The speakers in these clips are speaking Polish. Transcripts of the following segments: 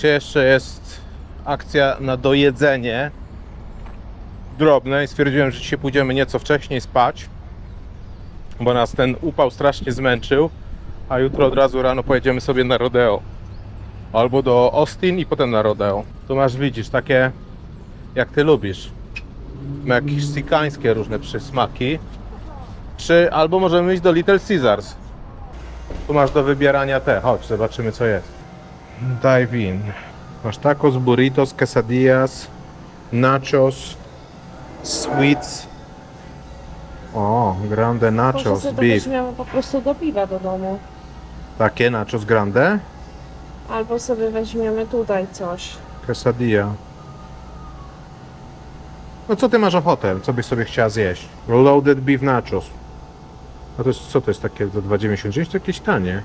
Dzisiaj jeszcze jest akcja na dojedzenie drobne i stwierdziłem, że dzisiaj pójdziemy nieco wcześniej spać, bo nas ten upał strasznie zmęczył, a jutro od razu rano pojedziemy sobie na rodeo. Albo do Austin i potem na rodeo. Tu masz, widzisz, takie jak ty lubisz. Meksikańskie różne przysmaki. Czy albo możemy iść do Little Caesars. Tu masz do wybierania te. Chodź, zobaczymy co jest. Dive in. Masz tacos, burritos, quesadillas, nachos, sweets. O, grande Może nachos, sobie to beef. po prostu do piwa do domu. Takie nachos grande? Albo sobie weźmiemy tutaj coś. Quesadilla. No co ty masz ochotę? Co byś sobie chciała zjeść? Loaded beef nachos. A to jest, co to jest takie za 2,99? To jakieś tanie.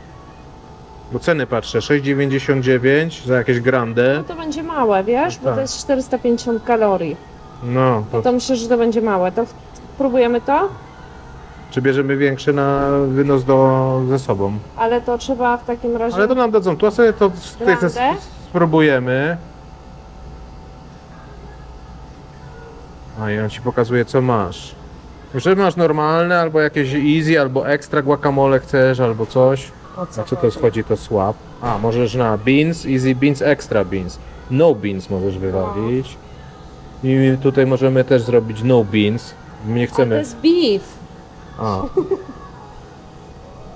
Bo ceny patrzę, 6,99 za jakieś grande. No to będzie małe, wiesz? No Bo tak. to jest 450 kalorii. No, to To myślę, że to będzie małe. To próbujemy to? czy bierzemy większe na wynos do, ze sobą? Ale to trzeba w takim razie... Ale to nam dadzą, tu a sobie to se- spróbujemy. A i on ci pokazuje co masz. Że masz normalne, albo jakieś easy, albo extra guacamole chcesz, albo coś. O co to schodzi to swap? A, możesz na beans, easy beans, extra beans. No beans możesz wywalić. I tutaj możemy też zrobić no beans. My nie A to chcemy. jest beef. A.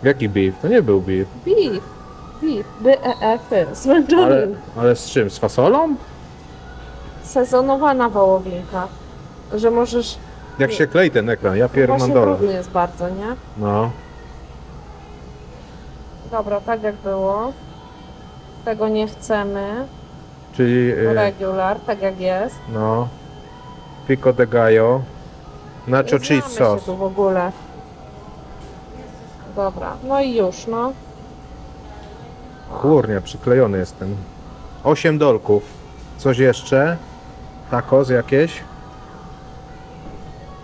Jaki beef? To nie był beef. Beef. Beef. B-E-F. Zmęczony. Ale, ale z czym? Z fasolą? Sezonowana wołowinka. Że możesz... Jak się klei ten ekran? Ja Właśnie brudny jest bardzo, nie? No. Dobra, tak jak było. Tego nie chcemy. Czyli y, Regular, tak jak jest. no. Pico de gallo. Nacho Nie znamy cheese się sauce. tu w ogóle. Dobra, no i już, no. Kurnia, przyklejony jestem. 8 dolków. Coś jeszcze? Tacos jakieś?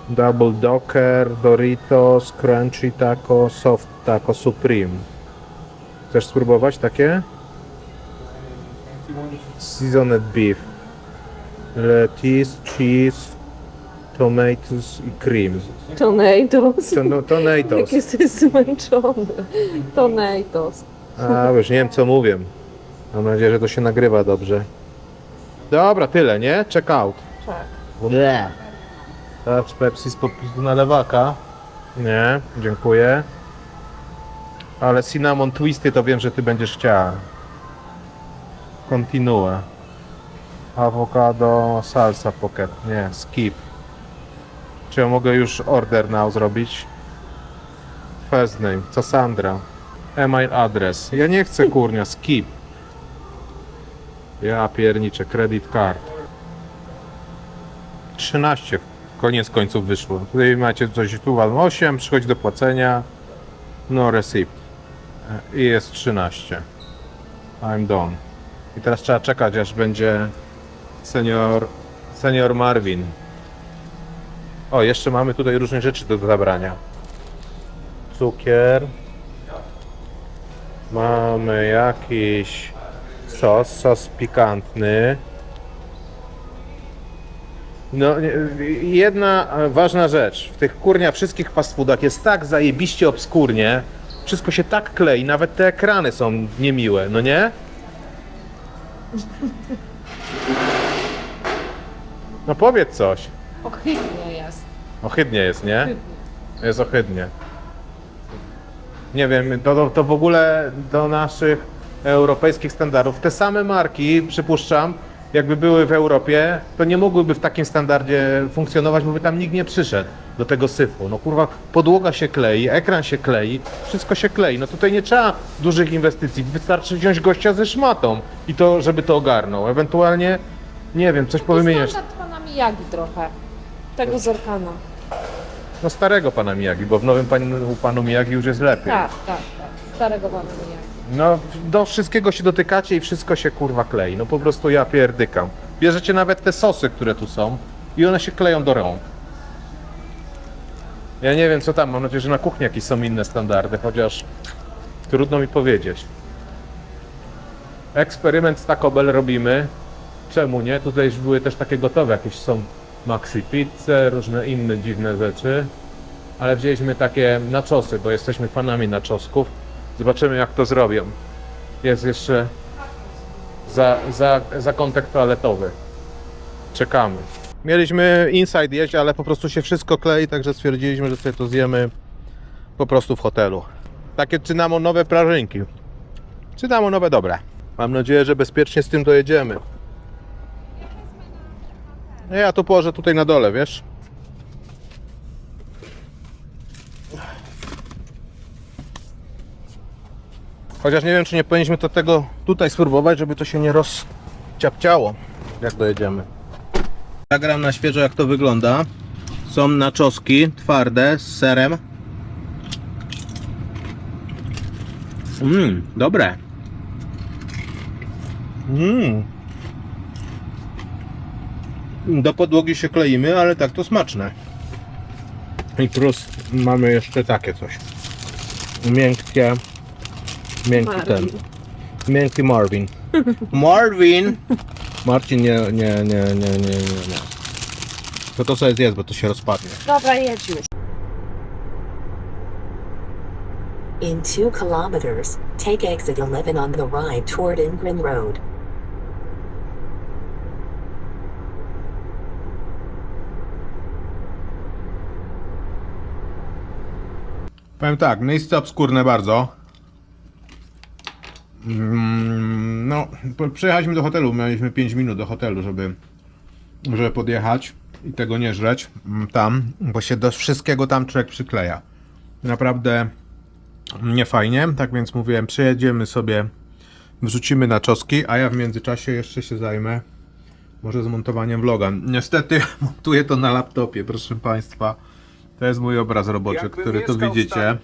Double Docker, Doritos, Crunchy Taco, Soft Taco Supreme. Chcesz spróbować takie? Seasoned Beef. Lettuce, cheese, tomatoes i cream. Tornadoes. To, no, tomatoes. Jak jesteś zmęczony. Tornadoes. A, już nie wiem co mówię. Mam nadzieję, że to się nagrywa dobrze. Dobra, tyle, nie? Check out. Tak. Teraz Pepsi z podpisu na lewaka. Nie, dziękuję. Ale cinnamon twisty to wiem, że ty będziesz chciała. Continue. Avocado salsa pocket. Nie, skip. Czy ja mogę już order now zrobić? First name, Cassandra. Email address. Ja nie chcę kurnia, skip. Ja pierniczę, credit card. 13 koniec końców wyszło. Tutaj macie coś, tu wam 8, przychodzi do płacenia. No receipt. I jest 13. I'm done. I teraz trzeba czekać, aż będzie senior, senior Marvin. O, jeszcze mamy tutaj różne rzeczy do zabrania. Cukier. Mamy jakiś sos, sos pikantny. No, jedna ważna rzecz. W tych kurnia wszystkich fast foodach jest tak zajebiście obskurnie. Wszystko się tak klei, nawet te ekrany są niemiłe, no nie? No powiedz coś. Ohydnie jest. Ohydnie jest, nie? Jest ohydnie. Nie wiem, to, to, to w ogóle do naszych europejskich standardów. Te same marki, przypuszczam, jakby były w Europie, to nie mogłyby w takim standardzie funkcjonować, bo by tam nikt nie przyszedł do tego syfu. No kurwa, podłoga się klei, ekran się klei, wszystko się klei. No tutaj nie trzeba dużych inwestycji, wystarczy wziąć gościa ze szmatą i to, żeby to ogarnął. Ewentualnie, nie wiem, coś powymieniać. Standard pana Miyagi trochę. Tego Zorkana. No starego pana Miyagi, bo w nowym panu, panu Miyagi już jest lepiej. Tak, tak, tak. Starego pana Miyagi. No, do wszystkiego się dotykacie i wszystko się kurwa klei. No po prostu ja pierdykam. Bierzecie nawet te sosy, które tu są i one się kleją do rąk. Ja nie wiem co tam, mam nadzieję, że na kuchni jakieś są inne standardy, chociaż trudno mi powiedzieć. Eksperyment z Taco Bell robimy. Czemu nie? Tutaj już były też takie gotowe, jakieś są maxi pizze, różne inne dziwne rzeczy. Ale wzięliśmy takie naczosy, bo jesteśmy fanami naczosków. Zobaczymy jak to zrobią. Jest jeszcze za, za, zakątek toaletowy. Czekamy. Mieliśmy inside jeść, ale po prostu się wszystko klei, także stwierdziliśmy, że sobie to zjemy po prostu w hotelu. Takie cynamonowe prażynki. Cynamonowe dobre. Mam nadzieję, że bezpiecznie z tym dojedziemy. Ja to położę tutaj na dole, wiesz? Chociaż nie wiem, czy nie powinniśmy to tego tutaj spróbować, żeby to się nie rozciapciało, jak dojedziemy. Zagram na świeżo, jak to wygląda. Są naczoski twarde z serem. Mmm, dobre. Mmm. Do podłogi się kleimy, ale tak to smaczne. I plus mamy jeszcze takie coś. Miękkie. Miękki ten. Marvin. Miękki Marvin. Marvin! Marcin nie, nie, nie, nie, nie, nie, nie. To to sobie zjedz, bo to się rozpadnie. Dobra, jedź już. In 2 kilometers, take exit 11 on the right toward Ingrid Road. Powiem tak, miejsce obskurne bardzo. Mm, No, przyjechaliśmy do hotelu, mieliśmy 5 minut do hotelu, żeby, żeby podjechać i tego nie żreć mm, tam, bo się do wszystkiego tam człowiek przykleja. Naprawdę nie fajnie, tak więc mówiłem, przyjedziemy sobie, wrzucimy na czoski, a ja w międzyczasie jeszcze się zajmę może zmontowaniem vloga. Niestety montuję to na laptopie, proszę Państwa. To jest mój obraz roboczy, Jakbym który tu widzicie.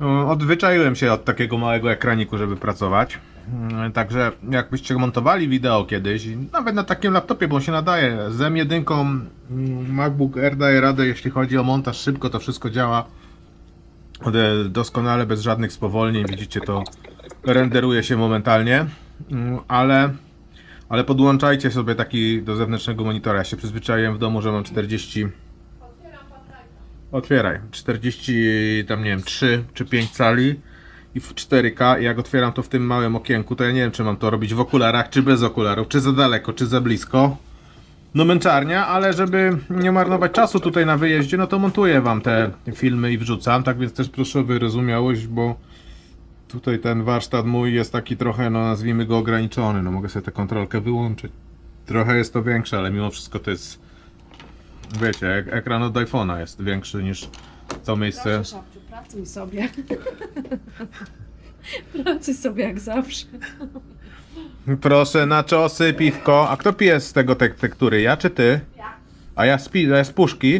No, Odzwyczaiłem się od takiego małego ekraniku, żeby pracować. Mm, Także jakbyście montowali wideo kiedyś, nawet na takim laptopie, bo on się nadaje, z M1 mm, MacBook Air daje radę, jeśli chodzi o montaż, szybko to wszystko działa doskonale, bez żadnych spowolnień, widzicie to renderuje się momentalnie, Mm, ale, ale podłączajcie sobie taki do zewnętrznego monitora. Ja się przyzwyczaiłem w domu, że mam 40 Otwieraj. 40, tam nie wiem, 3 czy 5 cali i w 4K. I jak otwieram to w tym małym okienku, to ja nie wiem, czy mam to robić w okularach, czy bez okularów, czy za daleko, czy za blisko. No męczarnia, ale żeby nie marnować czasu tutaj na wyjeździe, no to montuję wam te filmy i wrzucam. Tak więc też proszę o wyrozumiałość, bo tutaj ten warsztat mój jest taki trochę, no nazwijmy go ograniczony. No mogę sobie tę kontrolkę wyłączyć. Trochę jest to większe, ale mimo wszystko to jest Wiecie, ek- ekran od iPhone'a jest większy niż to miejsce. Proszę, Szapciu, pracuj sobie. pracuj sobie jak zawsze. Proszę na czosy, piwko. A kto pije z tego tek tektury? Ja czy ty? Ja. A ja z, pi- ja z puszki?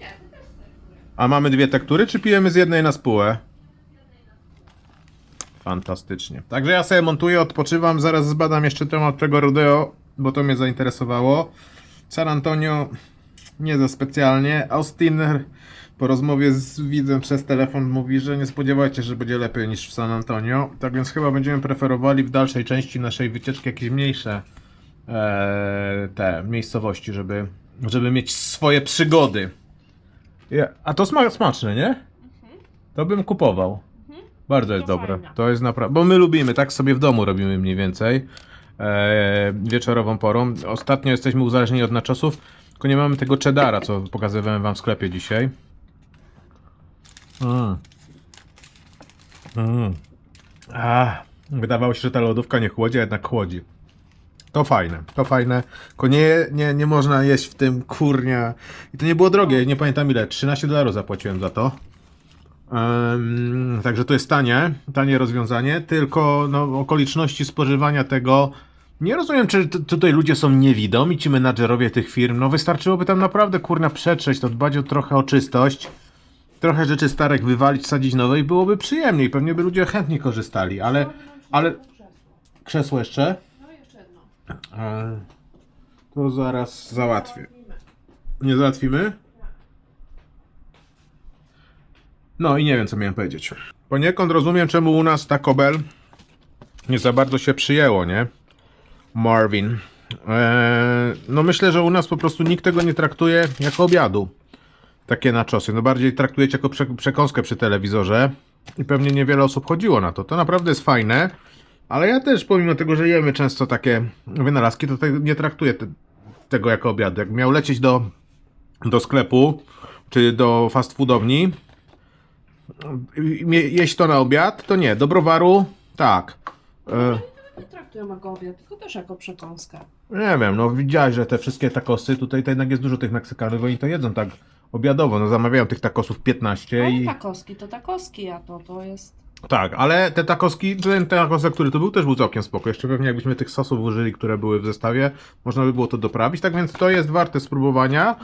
Nie. A mamy dwie tektury, czy pijemy z jednej na spółę? Fantastycznie. Także ja sobie montuję, odpoczywam, zaraz zbadam jeszcze temat tego rodeo, bo to mnie zainteresowało. San Antonio nie za specjalnie. Austin po rozmowie z widzem przez telefon mówi, że nie spodziewajcie, że będzie lepiej niż w San Antonio. Tak więc chyba będziemy preferowali w dalszej części naszej wycieczki jakieś mniejsze e, te miejscowości, żeby, żeby mieć swoje przygody. Ja, a to sma smaczne, nie? To bym kupował. Bardzo jest To dobre. fajne. To jest naprawdę. Bo my lubimy, tak sobie w domu robimy mniej więcej. E, wieczorową porą. Ostatnio jesteśmy uzależnieni od naczosów, tylko nie mamy tego cheddara, co pokazywałem wam w sklepie dzisiaj. Mm. Mm. Ach, wydawało się, że ta lodówka nie chłodzi, a jednak chłodzi. To fajne, to fajne. Tylko nie, nie, nie można jeść w tym kurnia. I to nie było drogie, nie pamiętam ile. 13 dolarów zapłaciłem za to. Em, także to jest tanie, tanie rozwiązanie, tylko no, okoliczności spożywania tego. Nie rozumiem, czy tutaj ludzie są niewidomi, ci menadżerowie tych firm. No wystarczyłoby tam naprawdę kurna przetrzeć, to dbać o trochę o czystość. Trochę rzeczy starych wywalić, sadzić nowe i byłoby przyjemniej. Pewnie by ludzie chętnie korzystali, ale. ale... Krzesło jeszcze? No jeszcze jedno. E, To zaraz załatwię. Nie załatwimy? No i nie wiem, co miałem powiedzieć. Poniekąd rozumiem, czemu u nas Taco Bell nie za bardzo się przyjęło, nie? Marvin. Eee, no myślę, że u nas po prostu nikt tego nie traktuje jako obiadu. Takie naczosy. No bardziej traktujecie jako prze przekąskę przy telewizorze. I pewnie niewiele osób chodziło na to. To naprawdę jest fajne. Ale ja też, pomimo tego, że jemy często takie wynalazki, to te, nie traktuję te, tego jako obiadu. Jak miał lecieć do, do sklepu, czy do fast foodowni, jeść to na obiad, to nie. Do browaru, tak. E, Nie traktuję jako obiad, tylko też jako przekąskę. nie wiem, no widziałeś, że te wszystkie takosy, tutaj to jednak jest dużo tych Meksykanów, oni to jedzą tak obiadowo, no zamawiają tych takosów 15 Ale i... takoski to takoski, a to to jest... Tak, ale te takoski, ten takos, który tu był, też był całkiem spoko. Jeszcze pewnie jakbyśmy tych sosów użyli, które były w zestawie, można by było to doprawić. Tak więc to jest warte spróbowania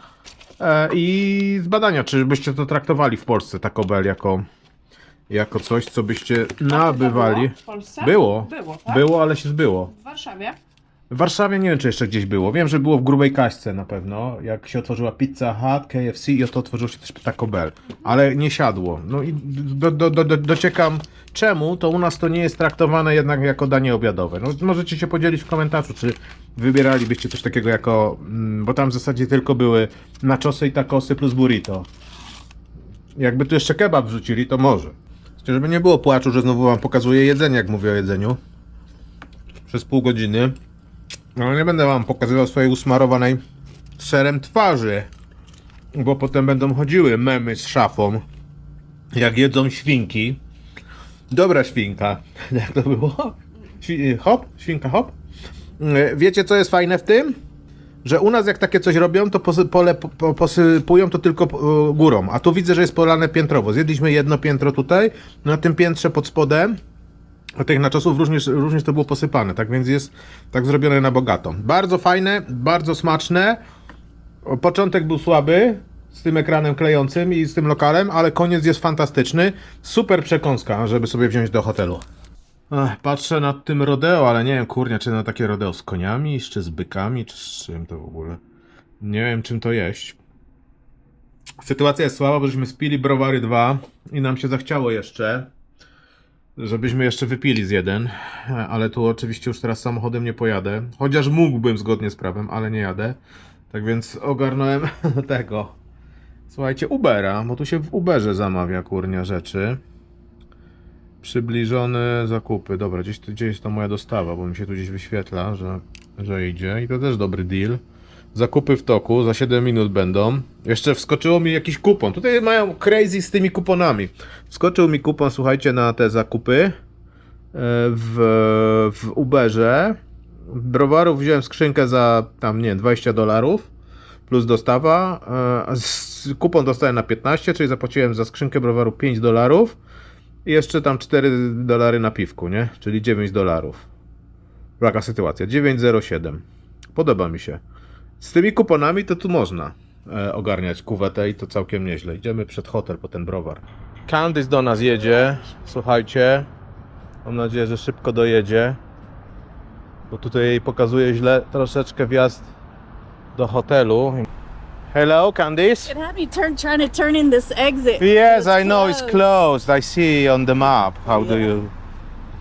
e, i zbadania, czy byście to traktowali w Polsce, Taco Bell, jako, jako coś, co byście nabywali. W Polsce? Było. Było, tak? Było, ale się zbyło. W Warszawie? W Warszawie nie wiem, czy jeszcze gdzieś było. Wiem, że było w Grubej Kaśce na pewno, jak się otworzyła Pizza Hut, KFC i oto otworzyło się też Taco Bell. Ale nie siadło. No i do, do, do, do, dociekam, czemu to u nas to nie jest traktowane jednak jako danie obiadowe. No, możecie się podzielić w komentarzu, czy wybieralibyście coś takiego jako... mm, Bo tam w zasadzie tylko były naczosy i takosy plus burrito. Jakby tu jeszcze kebab wrzucili, to może. Żeby nie było płaczu, że znowu wam pokazuję jedzenie, jak mówię o jedzeniu. Przez pół godziny. No nie będę wam pokazywał swojej usmarowanej serem twarzy. Bo potem będą chodziły memy z szafą. Jak jedzą świnki. Dobra świnka. Jak to było? Hop? Świnka hop? Wiecie co jest fajne w tym? Że u nas jak takie coś robią, to posy, pole, po, po, posypują to tylko e, górą. A tu widzę, że jest polane piętrowo. Zjedliśmy jedno piętro tutaj. Na tym piętrze pod spodem a tych naczosów również, również to było posypane, tak więc jest tak zrobione na bogato. Bardzo fajne, bardzo smaczne. Początek był słaby z tym ekranem klejącym i z tym lokalem, ale koniec jest fantastyczny. Super przekąska, żeby sobie wziąć do hotelu. Ach, patrzę nad tym rodeo, ale nie wiem, kurnia, czy na takie rodeo z koniami, czy z bykami, czy z czym to w ogóle. Nie wiem, czym to jeść. Sytuacja jest słaba, bo żeśmy spili browary 2 i nam się zachciało jeszcze żebyśmy jeszcze wypili z jeden, ale tu oczywiście już teraz samochodem nie pojadę. Chociaż mógłbym zgodnie z prawem, ale nie jadę. Tak więc ogarnąłem tego. Słuchajcie, Ubera, bo tu się w Uberze zamawia kurnia rzeczy. Przybliżone zakupy. Dobra, gdzieś, gdzie jest to moja dostawa, bo mi się tu gdzieś wyświetla, że, że idzie. I to też dobry deal. Zakupy w toku, za 7 minut będą. Jeszcze wskoczyło mi jakiś kupon. Tutaj mają crazy z tymi kuponami. Wskoczył mi kupon, słuchajcie, na te zakupy e, w, w Uberze. Browarów wziąłem skrzynkę za tam, nie wiem, 20 dolarów plus dostawa. e, Kupon dostałem na 15, czyli zapłaciłem za skrzynkę browaru 5 dolarów. I jeszcze tam 4 dolary na piwku, nie? Czyli 9 dolarów. Taka sytuacja. 9,07. Podoba mi się. Z tymi kuponami to tu można e, ogarniać kuwetę i to całkiem nieźle. Idziemy przed hotel po ten browar. Candice do nas jedzie. Słuchajcie. Mam nadzieję, że szybko dojedzie. Bo tutaj jej pokazuje źle troszeczkę wjazd do hotelu. Hello, Candice? It had me turn trying to turn in this exit. Yes, I know it's closed. I see on the map. How do you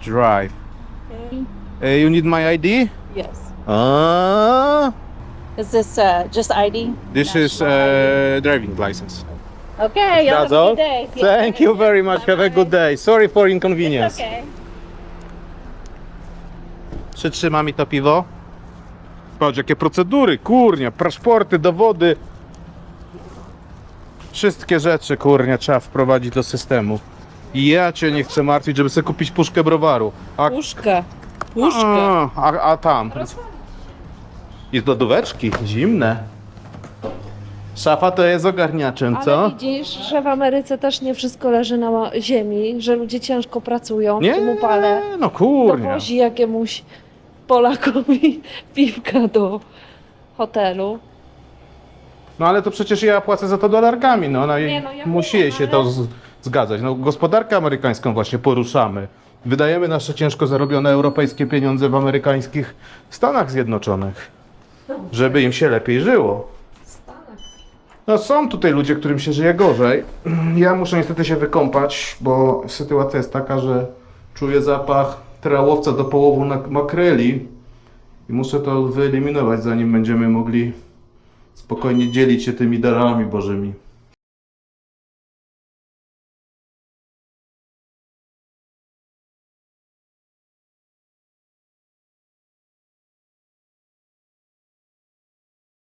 drive? Okay. Uh, you need my ID? Yes. Ah, Is this uh, just ID? this is uh, driving license. Okay. Y'all have That's a all. good day. Thank you very much. Have a good day. Sorry for inconvenience. Okay. Przytrzyma mi to piwo. Patrz, jakie procedury, kurnia, paszporty, dowody. Wszystkie rzeczy, kurnia, trzeba wprowadzić do systemu. I ja cię nie chcę martwić, żeby sobie kupić puszkę browaru. A, Puszkę. Puszkę. a, a, a tam. I lodóweczki, zimne. Szafa to jest ogarniaczem, co? Ale widzisz, że w Ameryce też nie wszystko leży na ziemi, że ludzie ciężko pracują w Nie, tym upale. no kurnia. Dowozi jakiemuś Polakowi piwka do hotelu. No ale to przecież ja płacę za to dolarkami, no, no i Nie, no ja musi wiem, się ale- to z, zgadzać. No gospodarkę amerykańską właśnie poruszamy. Wydajemy nasze ciężko zarobione europejskie pieniądze w amerykańskich Stanach Zjednoczonych, żeby im się lepiej żyło. No są tutaj ludzie, którym się żyje gorzej. Ja muszę niestety się wykąpać, bo sytuacja jest taka, że czuję zapach trałowca do połowu na makreli i muszę to wyeliminować, zanim będziemy mogli spokojnie dzielić się tymi darami bożymi.